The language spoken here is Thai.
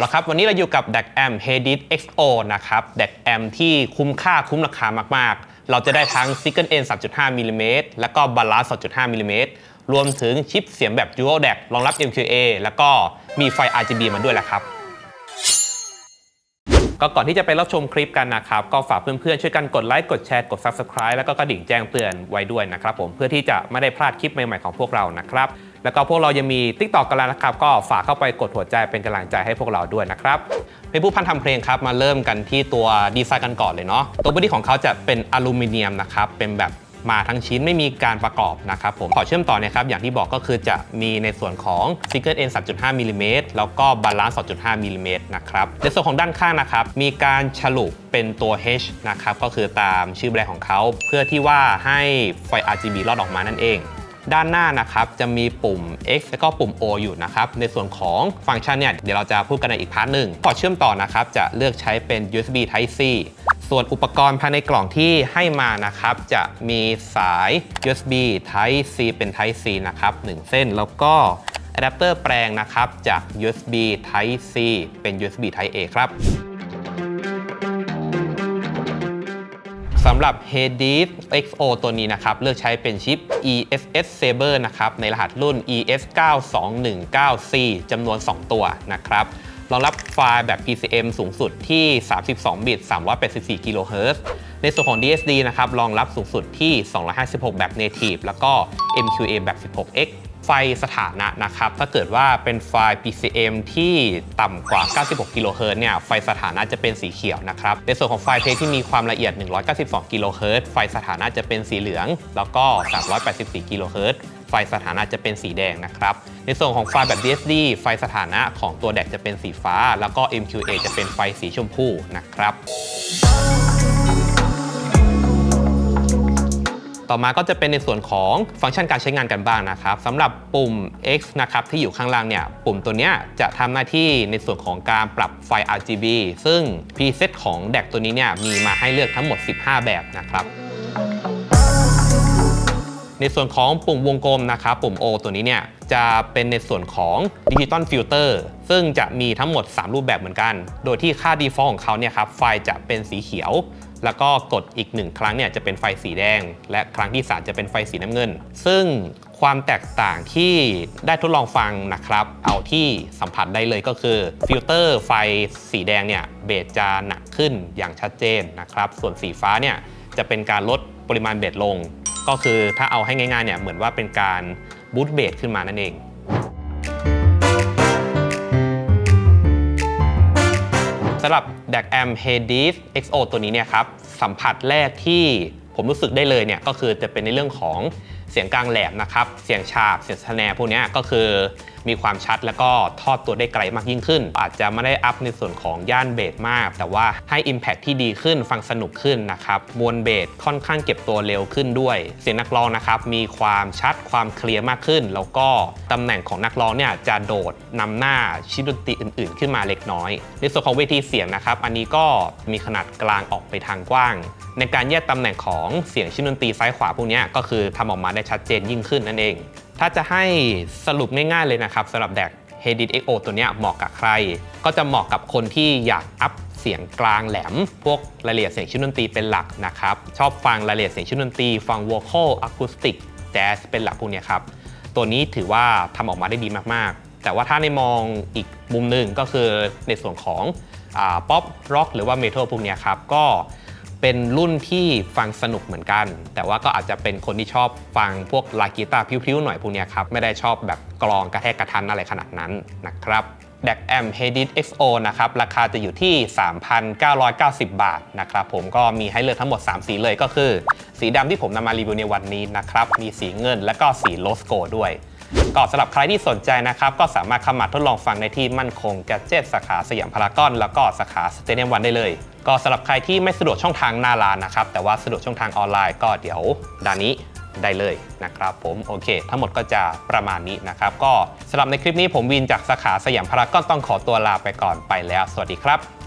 เอาละครับ วันนี้เราอยู่กับ DAC M h e d i t XO นะครับ DAC M ที่คุ้มค่าคุ้มราคามาก ๆ เราจะได้ทั้ง Single N 3.5มิลลิเมตรแล้วก็ Balance 2.5มิลลิเมตรรวมถึงชิปเสียงแบบ Dual DAC รองรับ MQA แล้วก็มีไฟ RGB มาด้วยแหละครับ ก็ก่อนที่จะไปรับชมคลิปกันนะครับ ก็ฝากเพื่อนๆ ช่วยกันกดไลค์กดแชร์กด Subscribe แล้วก็กระดิ่งแจ้งเตือนไว้ด้วยนะครับผมเพื่อที่จะไม่ได้พลาดคลิปใหม่ๆของพวกเรานะครับ แล้วก็พวกเรายังมี t ิ k t o k กันแล้วนะครับ ก็ฝากเข้าไปกดหัวใจเป็นกำลังใจให้พวกเราด้วยนะครับเป็นผู้พันทำเพลงครับ มาเริ่มกันที่ตัวดีไซน์กันก่อนเลยเนาะตัวบอดี้ของเขาจะเป็นอลูมิเนียมนะครับเป็นแบบมาทั้งชิ้นไม่มีการประกอบนะครับผมขอเชื่อมต่อนะครับ อย่างที่บอกก็คือจะมีในส่วนของ Single N 3.5มิลลิเมตรแล้วก็ Balance 2.5มิลลิเมตรนะครับในส่วนของด้านข้างนะครับ มีการฉลุเป็นตัว H นะครับ ก็คือตามชื่อแบรนด์ของเขา เพื่อที่ว่าให้ไฟ RGB ลอดออกมานั่นเอง ด้านหน้านะครับจะมีปุ่ม X แล้วก็ปุ่ม O อยู่นะครับในส่วนของฟังก์ชันเนี่ยเดี๋ยวเราจะพูดกันในอีกพาร์ทหนึ่งพอเชื่อมต่อนะครับจะเลือกใช้เป็น USB Type C ส่วนอุปกรณ์ภายในกล่องที่ให้มานะครับ จะมีสาย USB Type C เป็น Type C นะครับ 1 เส้นแล้วก็อะแดปเตอร์แปลงนะครับจาก USB Type C เป็น USB Type A ครับำหรับ h e d i s XO ตัวนี้นะครับ เลือกใช้เป็นชิป ESS Saber นะครับ ในรหัสรุ่น ES9219C จำนวน 2 ตัวนะครับรองรับไฟล์แบบ PCM สูงสุดที่ 32 บิต 384 กิโลเฮิรตซ์ ในส่วนของ DSD นะครับรองรับสูงสุดที่ 256 แบบ Native แล้วก็ MQA แบบ 16x ไฟสถานะนะครับ ถ้าเกิดว่าเป็นไฟ PCM ที่ต่ำกว่า 96 กิโลเฮิรตซ์เนี่ย ไฟสถานะจะเป็นสีเขียวนะครับ ในส่วนของไฟเพลที่มีความละเอียด 192 กิโลเฮิรตซ์ ไฟสถานะจะเป็นสีเหลือง แล้วก็ 384 กิโลเฮิรตซ์ไฟสถานะจะเป็นสีแดงนะครับ ในส่วนของไฟแบบ DSD ไฟสถานะของตัวแดกจะเป็นสีฟ้า แล้วก็ MQA จะเป็นไฟสีชมพูนะครับ ต่อมาก็จะเป็นในส่วนของฟังก์ชันการใช้งานกันบ้างนะครับสำหรับปุ่ม X นะครับที่อยู่ข้างล่างเนี่ยปุ่มตัวนี้จะทำหน้าที่ในส่วนของการปรับไฟ RGB ซึ่ง preset ของแดกตัวนี้เนี่ยมีมาให้เลือกทั้งหมด 15 แบบนะครับในส่วนของปุ่มวงกลมนะครับปุ่ม O ตัวนี้เนี่ยจะเป็นในส่วนของดิจิตอลฟิลเตอร์ซึ่งจะมีทั้งหมด 3 รูปแบบเหมือนกัน โดยที่ค่า default ของเขาเนี่ยครับไฟจะเป็นสีเขียว แล้วก็กดอีกหนึ่งครั้งเนี่ยจะเป็นไฟสีแดง และครั้งที่ 3 จะเป็นไฟสีน้ำเงิน ซึ่งความแตกต่างที่ได้ทดลองฟังนะครับ เอาที่สัมผัสได้เลยก็คือฟิลเตอร์ไฟสีแดงเนี่ยเบสจะหนักขึ้นอย่างชัดเจนนะครับ ส่วนสีฟ้าเนี่ยจะเป็นการลดปริมาณเบสลง ก็คือถ้าเอาให้ง่ายๆเนี่ยเหมือนว่าเป็นการบูตเบสขึ้นมานั่นเอง สำหรับ DAC M h e d i s XO ตัวนี้เนี่ยครับสัมผัสแรกที่ผมรู้สึกได้เลยเนี่ยก็คือจะเป็นในเรื่องของเสียงกลางแหลมนะครับ เสียงฉาบ เสียงสแนร์พวกนี้ก็คือ มีความชัดแล้วก็ทอดตัวได้ไกลมากยิ่งขึ้น อาจจะไม่ได้อัพในส่วนของย่านเบสมาก แต่ว่าให้ Impact ที่ดีขึ้นฟังสนุกขึ้นนะครับมวลเบสค่อนข้างเก็บตัวเร็วขึ้นด้วย เสียงนักร้องนะครับมีความชัดความเคลียร์มากขึ้น แล้วก็ตำแหน่งของนักร้องเนี่ยจะโดดนำหน้าชิ้นดนตรีอื่น ๆ ขึ้นมาเล็กน้อย ในส่วนของเวทีเสียงนะครับ อันนี้ก็มีขนาดกลางออกไปทางกว้าง ในการแยกตำแหน่งของเสียงชิ้นดนตรีซ้ายขวาพวกนี้ก็คือทำออกมาได้ชัดเจนยิ่งขึ้นนั่นเอง ถ้าจะให้สรุปง่ายๆเลยนะครับสำหรับแดก h e d i t XO ตัวนี้เหมาะกับใคร ก็จะเหมาะกับคนที่อยากอัพเสียงกลางแหลม พวกรายละเอียดเสียงชิ้นดนตรีเป็นหลักนะครับ ชอบฟังรายละเอียดเสียงชิ้นดนตรีฟังวอลคอลอะคูสติกแจ๊สเป็นหลักพวกนี้ครับ ตัวนี้ถือว่าทำออกมาได้ดีมากๆ แต่ว่าถ้าในมองอีกมุมหนึ่งก็คือในส่วนของป๊อปร็อกหรือว่าเมทัลพวกนี้ครับก็ เป็นรุ่นที่ฟังสนุกเหมือนกัน แต่ว่าก็อาจจะเป็นคนที่ชอบฟังพวกลากีตาร์พริ้วๆหน่อยพวกเนี้ยครับ ไม่ได้ชอบแบบกลองกระแทกกระทันอะไรขนาดนั้นนะครับ d a c M h e d i t XO นะครับ ราคาจะอยู่ที่ 3,990 บาทนะครับผมก็มีให้เลือกทั้งหมด 3 สีเลยก็คือ สีดำที่ผมนำมารีวิวในวันนี้นะครับ มีสีเงินและก็สีโลสโกด้วย ก็สำหรับใครที่สนใจนะครับก็สามารถเข้ามาทดลองฟังในที่มั่นคงแกเจตสาขาสยามพารากอน แล้วก็สาขาสเตเดียมวันได้เลย ก็สำหรับใครที่ไม่สะดวกช่องทางหน้าร้านนะครับแต่ว่าสะดวกช่องทางออนไลน์ก็เดี๋ยวด้านนี้ได้เลยนะครับผมโอเค ทั้งหมดก็จะประมาณนี้นะครับ ก็สำหรับในคลิปนี้ผมวินจากสาขาสยามพารากอนต้องขอตัวลาไปก่อนไปแล้ว สวัสดีครับ